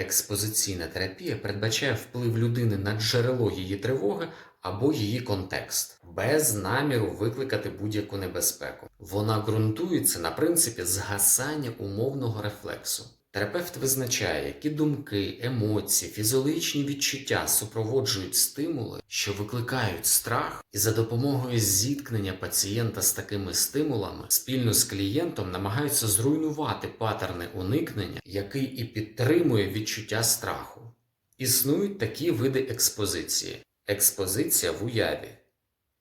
Експозиційна терапія передбачає вплив людини на джерело її тривоги або її контекст, без наміру викликати будь-яку небезпеку. Вона ґрунтується на принципі згасання умовного рефлексу. Терапевт визначає, які думки, емоції, фізіологічні відчуття супроводжують стимули, що викликають страх, і за допомогою зіткнення пацієнта з такими стимулами спільно з клієнтом намагаються зруйнувати паттерни уникнення, який і підтримує відчуття страху. Існують такі види експозиції: експозиція в уяві.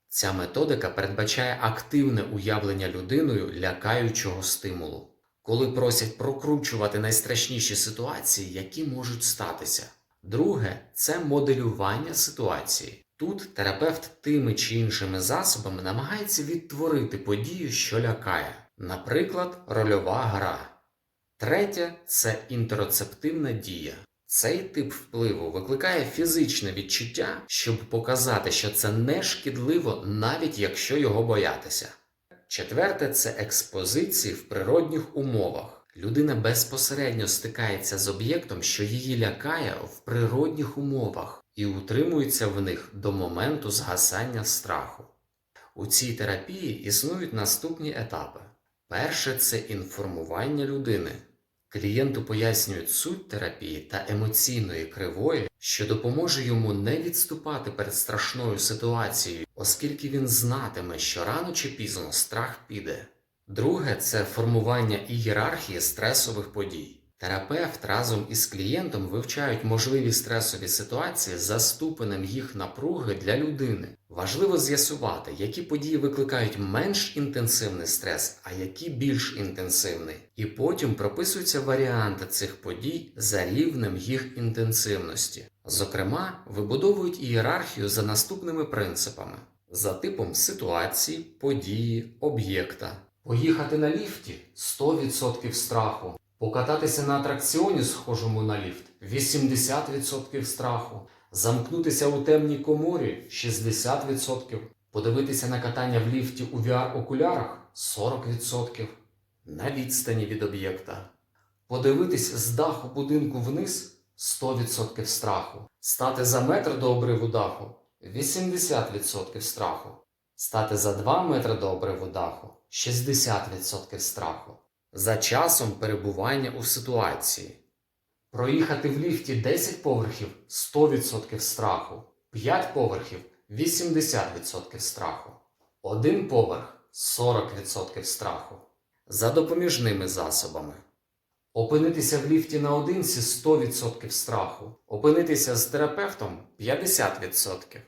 Ця методика передбачає активне уявлення людиною лякаючого стимулу, коли просять прокручувати найстрашніші ситуації, які можуть статися. Друге це моделювання ситуації. Тут терапевт тими чи іншими засобами намагається відтворити подію, що лякає, наприклад, рольова гра. Третє це інтероцептивна дія. Цей тип впливу викликає фізичне відчуття, щоб показати, що це не шкідливо, навіть якщо його боятися. Четверте це експозиції в природних умовах. Людина безпосередньо стикається з об'єктом, що її лякає в природних умовах, і утримується в них до моменту згасання страху. У цій терапії існують наступні етапи. Перше це інформування людини. Клієнту пояснюють суть терапії та емоційної кривої, що допоможе йому не відступати перед страшною ситуацією, оскільки він знатиме, що рано чи пізно страх піде. Друге це формування ієрархії стресових подій. Терапевт разом із клієнтом вивчають можливі стресові ситуації за ступенем їх напруги для людини. Важливо з'ясувати, які події викликають менш інтенсивний стрес, а які більш інтенсивний. І потім прописуються варіанти цих подій за рівнем їх інтенсивності. Зокрема, вибудовують ієрархію за наступними принципами: за типом ситуації, події, об'єкта. Поїхати на ліфті 100% страху. Покататися на атракціоні, схожому на ліфт 80% страху. Замкнутися у темній коморі 60%. Подивитися на катання в ліфті у VR-окулярах 40%. На відстані від об'єкта. Подивитись з даху будинку вниз 100% страху. Стати за метр до обриву даху 80% страху. Стати за 2 метри до обриву даху 60% страху. За часом перебування у ситуації. Проїхати в ліфті 10 поверхів 100% страху, 5 поверхів 80% страху, 1 поверх 40% страху. За допоміжними засобами. Опинитися в ліфті наодинці 100% страху, опинитися з терапевтом 50%,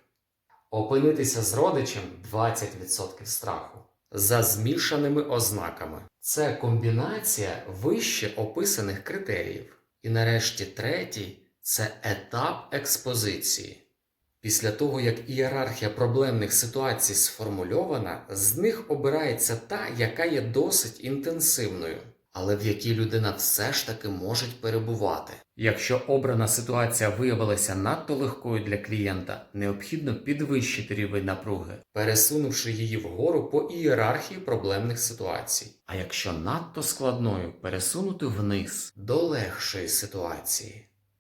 опинитися з родичем 20% страху. За змішаними ознаками. Це комбінація вище описаних критеріїв. І нарешті третій це етап експозиції. Після того, як ієрархія проблемних ситуацій сформульована, з них обирається та, яка є досить інтенсивною, але в якій людина все ж таки може перебувати. Якщо обрана ситуація виявилася надто легкою для клієнта, необхідно підвищити рівень напруги, пересунувши її вгору по ієрархії проблемних ситуацій. А якщо надто складною, пересунути вниз до легшої ситуації.